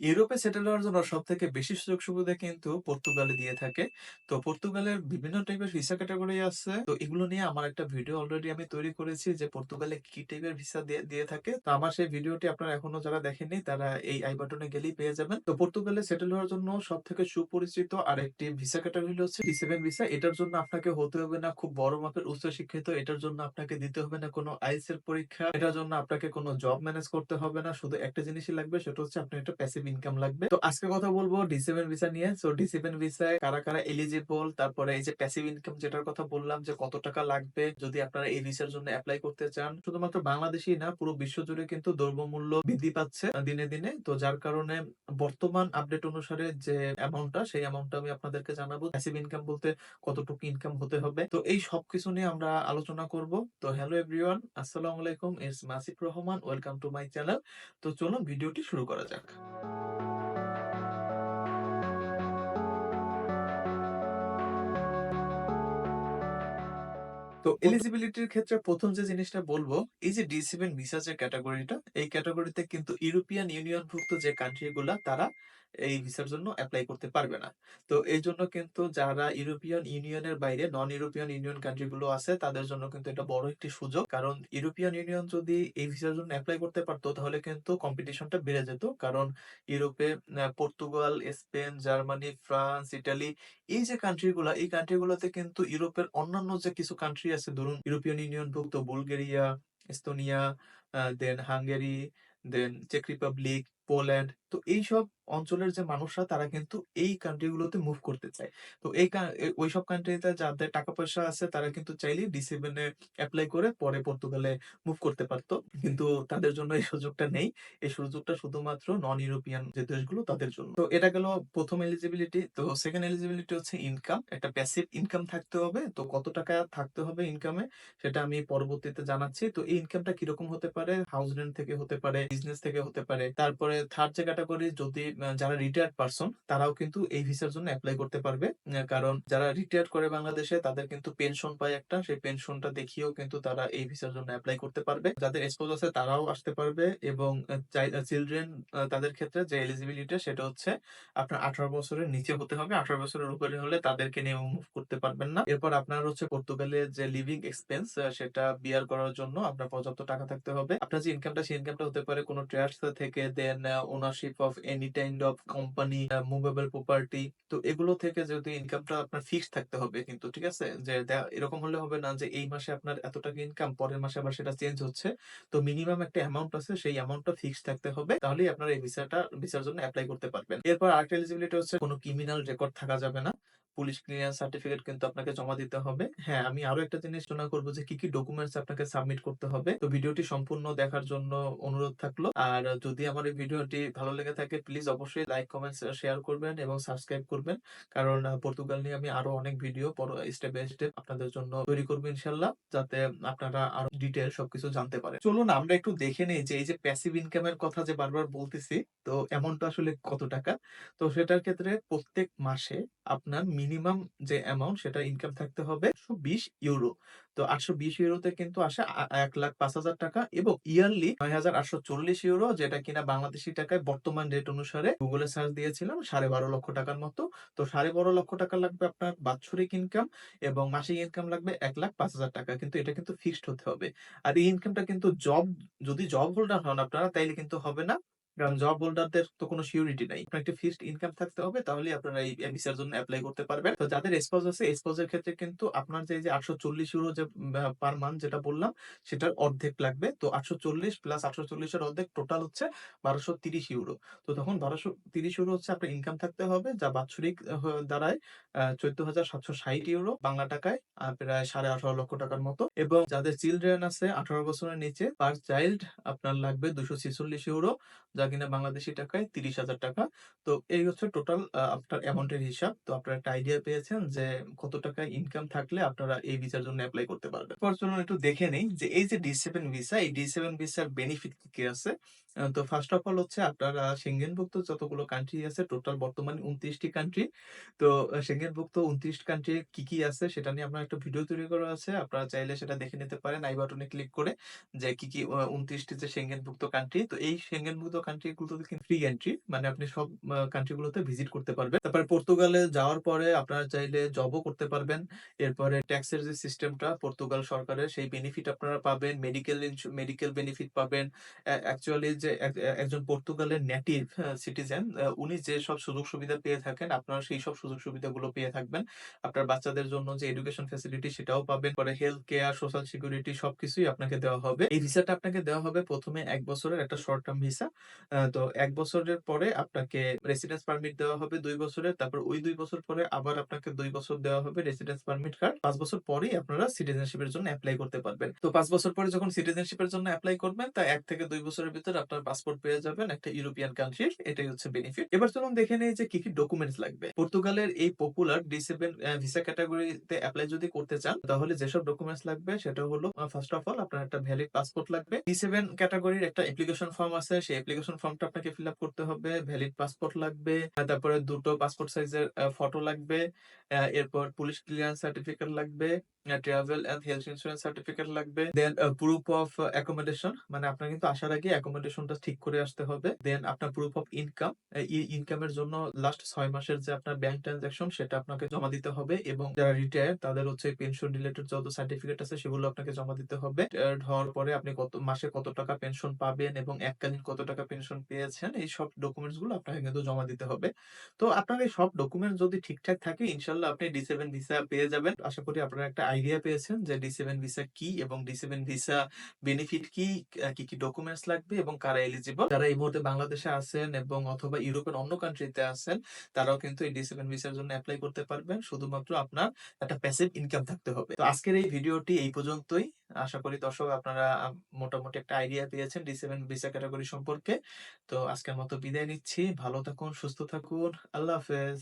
ইউরোপে সেটেল হওয়ার জন্য সব থেকে বেশি সুযোগ সুবিধা কিন্তু পর্তুগালে দিয়ে থাকে। তো পর্তুগালের বিভিন্ন টাইপের ভিসা ক্যাটেগরি আছে। তো এগুলো নিয়ে আমার একটা ভিডিও অলরেডি আমি তৈরি করেছি যে পর্তুগালে কি, টাইপের ভিসা দিয়ে থাকে। তো আমার সেই ভিডিওটি আপনারা এখনও যারা দেখেননি তারা এই আই বাটনে গেলেই পেয়ে যাবেন। তো পর্তুগালে সেটেল হওয়ার জন্য সব থেকে সুপরিচিত আরেকটি ভিসা ক্যাটেগরি হচ্ছে টি7 ভিসা। এটার জন্য আপনাকে হতে হবে না খুব বড় মাপের উচ্চশিক্ষিত। এটার জন্য আপনাকে দিতে হবে না কোনো আইএলটিএস এর পরীক্ষা। এটার জন্য আপনাকে কোনো জব ম্যানেজ করতে হবে না। শুধু একটা জিনিসই লাগবে সেটা হচ্ছে আপনার একটা প্যাসিভ ইনকাম লাগবে। তো আজকে কথা বলব ডি7 ভিসা নিয়ে। সো ডি7 ভিসায় কারা, কারা এলিজিবল তারপরে এই যে প্যাসিভ ইনকাম যেটার কথা বললাম যে কত টাকা লাগবে যদি আপনারা এই ভিসার জন্য এপ্লাই করতে চান। শুধুমাত্র বাংলাদেশেই না পুরো বিশ্ব জুড়ে কিন্তু দ্রব্যমূল্য বৃদ্ধি পাচ্ছে দিনে, দিনে। তো যার কারণে বর্তমান আপডেট অনুসারে যে অ্যামাউন্টটা সেই অ্যামাউন্টটা আমি আপনাদেরকে জানাব। প্যাসিভ ইনকাম বলতে কতটুকু ইনকাম হতে হবে। তো এই সবকিছু নিয়ে আমরা আলোচনা করব। তো হ্যালো এভরিওয়ান আসসালামু আলাইকুম। It's Masif Rahman. Welcome to my channel. তো চলুন ভিডিওটি শুরু করা যাক। তো এলিজিবিলিটির ক্ষেত্রে প্রথম যে জিনিসটা বলব, এই যে ডি7 ভিসা যে ক্যাটাগরিটা এই ক্যাটাগরিতে কিন্তু ইউরোপিয়ান ইউনিয়নভুক্ত যে কান্ট্রি গুলা তারা এই ভিসার জন্য অ্যাপ্লাই করতে পারবে না। তো এই জন্য কিন্তু যারা ইউরোপিয়ান ইউনিয়নের বাইরে নন ইউরোপিয়ান ইউনিয়ন কান্ট্রি গুলো আছে তাদের জন্য কিন্তু এটা বড় একটি সুযোগ। কারণ ইউরোপিয়ান ইউনিয়ন যদি এই ভিসার জন্য এপ্লাই করতে পারত তাহলে কিন্তু কম্পিটিশনটা বেড়ে যেত। কারণ ইউরোপে Portugal, Spain, Germany, France, Italy এই যে কান্ট্রি গুলা এই কান্ট্রি গুলোতে কিন্তু ইউরোপের অন্যান্য যে কিছু কান্ট্রি আছে ধরুন European ইউনিয়নভুক্ত Bulgaria, Estonia, then Hungary, then check Republic, Poland তো এইসব অঞ্চলের যে মানুষরা তারা কিন্তু এই কান্ট্রি গুলোতে মুভ করতে চায়। তো এই কা এ ওইসব কান্ট্রিতে যাদের টাকা পয়সা আছে তারা কিন্তু ডি7 এ এপ্লাই করে পরে পর্তুগালে মুভ করতে পারত। কিন্তু তাদের জন্য এই সুযোগটা নেই। এই সুযোগটা শুধুমাত্র নন ইউরোপিয়ান যে দেশগুলো তাদের জন্য। তো এটা গেল ১ম এলিজিবিলিটি। তো সেকেন্ড এলিজিবিলিটি হচ্ছে ইনকাম। একটা প্যাসিভ ইনকাম থাকতে হবে। তো কত টাকা থাকতে হবে ইনকামে সেটা আমি পরবর্তীতে জানাচ্ছি। তো এই ইনকামটা কীরকম হতে পারে? হাউস রেন্ট থেকে হতে পারে, বিজনেস থেকে হতে পারে। তারপরে থার্ড যে ক্যাটেগরি যদি যারা রিটায়ার্ড পারসন তারাও কিন্তু এই ভিসার জন্য অ্যাপ্লাই করতে পারবে। কারণ যারা রিটায়ার্ড করে বাংলাদেশে, তাদের কিন্তু পেনশন পায় একটা। সেই পেনশনটা দেখিয়েও কিন্তু তারা এই ভিসার জন্য অ্যাপ্লাই করতে পারবে। যাদের স্পাউস আছে, তারাও আসতে পারবে এবং চিলড্রেন তাদের ক্ষেত্রে যে এলিজিবিলিটি সেটা হচ্ছে আপনার 18 বছরের নিচে হতে হবে। 18 বছরের উপরে হলে তাদেরকে নিয়ে মুভ করতে পারবেন না। এরপর আপনার হচ্ছে পর্তুগালের যে লিভিং এক্সপেন্স সেটা বিয়ার করার জন্য আপনার পর্যাপ্ত টাকা থাকতে হবে। আপনার যে ইনকামটা সেই ইনকামটা হতে পারে কোন ট্রাস্ট থেকে then uh ownership of any kind of company, movable property তো এগুলো থেকে যদি ইনকামটা আপনার ফিক্সড থাকতে হবে কিন্তু ঠিক আছে? যে এরকম হলে হবে না যে এই মাসে আপনার এত টাকা ইনকাম পরের মাসে আবার সেটা চেঞ্জ হচ্ছে। তো মিনিমাম একটা অ্যামাউন্ট আছে সেই অ্যামাউন্টটা ফিক্সড থাকতে হবে। তাহলেই আপনার এই ভিসাটা ভিসার জন্য অ্যাপ্লাই করতে পারবেন। এরপর আর্ট এলিজিবিলিটি হচ্ছে কোনো ক্রিমিনাল রেকর্ড থাকা যাবে না। পুলিশ ক্লিয়ারেন্স সার্টিফিকেট কিন্তু আপনাকে জমা দিতে হবে। হ্যাঁ, আমি আরও একটা জিনিস আলোচনা করব যে কি, কি ডকুমেন্টস আপনাকে সাবমিট করতে হবে। তো ভিডিওটি সম্পূর্ণ দেখার জন্য অনুরোধ থাকল। আর যদি আমার এই ভিডিওটি ভালো লেগে থাকে প্লিজ অবশ্যই লাইক, কমেন্টস, শেয়ার করবেন এবং সাবস্ক্রাইব করবেন। কারণ পর্তুগাল নিয়ে আমি আরও অনেক ভিডিও পর স্টেপ বাই স্টেপ আপনাদের জন্য তৈরি করব ইনশাআল্লাহ। যাতে আপনারা আরও ডিটেইল সবকিছু জানতে পারেন। চলুন আমরা একটু দেখে নেই যে এই যে প্যাসিভ ইনকাম এর কথা যে বারবার বলতেছি তো অ্যামাউন্টটা আসলে কত টাকা? তো সেটার ক্ষেত্রে প্রত্যেক মাসে আপনার মিনিমাম যে অ্যামাউন্ট সেটা ইনকাম থাকতে হবে ৮২০ ইউরো। তো ৮২০ ইউরোতে কিন্তু আসে আ ১,০৫,০০০ টাকা এবং ইয়ারলি ৯,৮৪০ ইউরো যেটা কিনা বাংলাদেশী টাকায় বর্তমান রেট অনুসারে গুগলে সার্চ দিয়েছিলাম ১২.৫ লক্ষ টাকার মতো। তো ১২.৫ লক্ষ টাকা লাগবে আপনার বাৎসরিক ইনকাম এবং মাসিক ইনকাম লাগবে ১,০৫,০০০ টাকা। কিন্তু এটা কিন্তু ফিক্সড হতে হবে। আর এই ইনকামটা কিন্তু জব যদি জব হোল্ডার হন আপনারা তাইলে কিন্তু হবে না। কারণ জব হোল্ডারদের তো কোন সিউরিটি নাই। আপনার একটা ফিক্সড ইনকাম থাকতে হবে তাহলেই আপনারা এই ভিসার জন্য এপ্লাই করতে পারবেন। তো যাদের স্পাউস আছে স্পাউস এর ক্ষেত্রে কিন্তু আপনার যে যে ৮৪০ ইউরো যে পার মান্থ যেটা বললাম সেটার অর্ধেক লাগবে। তো ৮৪০ প্লাস ৮৪০ এর অর্ধেক টোটাল হচ্ছে ১২৩০ ইউরো। তো তখন ১২৩০ ইউরো হচ্ছে আপনার ইনকাম থাকতে হবে যা বাৎসরিক আ ১৪,৭৬০ ইউরো বাংলা টাকায় প্রায় ১৮.৫ লক্ষ টাকার মতো এবং যাদের চিলড্রেন আছে ১৮ বছরের নিচে পার চাইল্ড আপনার লাগবে ২৪৬ ইউরো যা কিনা বাংলাদেশী টাকায় ৩০,০০০ টাকা। তো এই হচ্ছে টোটাল আপনার অ্যামাউন্টের হিসাব। তো আপনারা একটা আইডিয়া পেয়েছেন যে কত টাকা ইনকাম থাকলে আপনারা এই ভিসার জন্য এপ্লাই করতে পারবেন। এরপর চলুন একটু দেখে নেই যে এই যে ডি7 ভিসা এই ডি7 ভিসার বেনিফিট কি, কি আছে? তো ফার্স্ট অফ অল হচ্ছে আপনারা সেঙ্গেনভুক্ত যতগুলো কান্ট্রি আছে টোটাল বর্তমানে ২৯ টি কান্ট্রি। তো সেঙ্গেনভুক্ত ২৯ কান্ট্রি কি, কি আছে সেটা নিয়ে আমার একটা ভিডিও তৈরি করা আছে। আপনারা চাইলে সেটা দেখে নিতে পারেন আই বাটনে ক্লিক করে যে কি, কি আ ২৯ টি যে সেঙ্গেনভুক্ত কান্ট্রি। তো এই সেঙ্গেনভুক্ত কান্ট্রি কিন্তু ফ্রি এন্ট্রি মানে আপনি সব ভিজিট করতে পারবেন। তারপরে পর্তুগালে যাওয়ার পরে আপনারা চাইলে জবও করতে পারবেন। এরপরে ট্যাক্সের যে সিস্টেমটা পর্তুগাল সরকারের সেই বেনিফিট আপনারা পাবেন। মেডিকেল মেডিকেল বেনিফিট পাবেন। অ্যাকচুয়ালি যে একজন পর্তুগালের নেটিভ সিটিজেন উনি যেসব সুযোগ সুবিধা পেয়ে থাকেন, আপনারা সেই সব সুযোগ সুবিধাগুলো পেয়ে থাকবেন। আপনার বাচ্চাদের জন্য যে এডুকেশন ফ্যাসিলিটি সেটাও পাবেন। পরে হেলথ কেয়ার, সোশ্যাল সিকিউরিটি সবকিছুই আপনাকে দেওয়া হবে। এই ভিসাটা আপনাকে দেওয়া হবে প্রথমে এক বছরের একটা শর্ট টার্ম ভিসা। তো ১ বছরের পরে আপনাকে রেসিডেন্স পারমিট দেওয়া হবে দুই বছরের। তারপর ওই ২ বছর পরে আবার আপনাকে দুই বছর দেওয়া হবে রেসিডেন্স পারমিট কার্ড। ৫ বছর পরেই আপনারা সিটিজেনশিপ এর জন্য এপ্লাই করতে পারবেন। তো ৫ বছর পরে যখন সিটিজেনশিপ এর জন্য এপ্লাই করবেন, তা ১ থেকে ২ বছরের ভিতরে আপনার পাসপোর্ট পেয়ে যাবেন একটা ইউরোপিয়ান কান্ট্রির। এটাই হচ্ছে বেনিফিট। এবার চলুন দেখে নেই যে কি, কি ডকুমেন্টস লাগবে। পর্তুগালের এই পপুলার ডি7 অ্যা ভিসা ক্যাটাগরিতে অ্যাপ্লাই যদি করতে চান, তাহলে যেসব ডকুমেন্টস লাগবে সেটা হলো ফার্স্ট অফ অল আপনার একটা ভ্যালিড পাসপোর্ট লাগবে। ডি7 ক্যাটেগরির একটা অ্যাপ্লিকেশন ফর্ম আছে। সেই অ্যাপ্লিকেশন ফর্মটা আপনাকে ফিল আপ করতে হবে। ভ্যালিড পাসপোর্ট লাগবে। তারপরে ২ টো পাসপোর্ট সাইজের ফটো লাগবে। এরপর পুলিশ ক্লিয়ারেন্স সার্টিফিকেট লাগবে। Travel and health insurance certificate লাগবে। দেন প্রুফ অফ অ্যাকোমোডেশন মানে আপনার কিন্তু আসার আগে অ্যাকোমোডেশনটা ঠিক করে আসতে হবে। দেন আপনার প্রুফ অফ ইনকাম। এ ই ইনকামের জন্য লাস্ট ৬ মাসের যে আপনার ব্যাংক ট্রান্সেকশন সেটা আপনাকে জমা দিতে হবে, এবং যারা রিটায়ার্ড তাদের হচ্ছে পেনশন রিলেটেড যত সার্টিফিকেট আছে, সেগুলো আপনাকে জমা দিতে হবে। হওয়ার পরে আপনি কত, মাসে কত টাকা পেনশন পাবেন, এবং এককালীন কত টাকা পেনশন পেয়েছেন এই সব ডকুমেন্টসগুলো আপনাকে কিন্তু জমা দিতে হবে। তো আপনার এই সব ডকুমেন্টস যদি ঠিকঠাক থাকে ইনশাআল্লাহ আপনি ডি7 ভিসা পেয়ে যাবেন। আশা করি আপনারা একটা আইডিয়া পেয়েছেন যে ডি7 ভিসা কি এবং ডি7 ভিসা বেনিফিট কি, কি, কি ডকুমেন্টস লাগবে এবং কারা এলিজিবল। যারা এই মুহূর্তে বাংলাদেশে আছেন এবং অথবা ইউরোপের অন্য কান্ট্রিতে আছেন, তারাও কিন্তু এই ডি7 ভিসার জন্য অ্যাপ্লাই করতে পারবেন। শুধুমাত্র আপনার একটা প্যাসিভ ইনকাম থাকতে হবে। তো আজকের এই ভিডিওটি এই পর্যন্তই। আশা করি দর্শক আপনারা মোটামুটি একটা আইডিয়া পেয়েছেন ডি7 ভিসা ক্যাটাগরি সম্পর্কে। তো আজকের মতো বিদায় নিচ্ছি। ভালো থাকুন, সুস্থ থাকুন। আল্লাহ হাফেজ।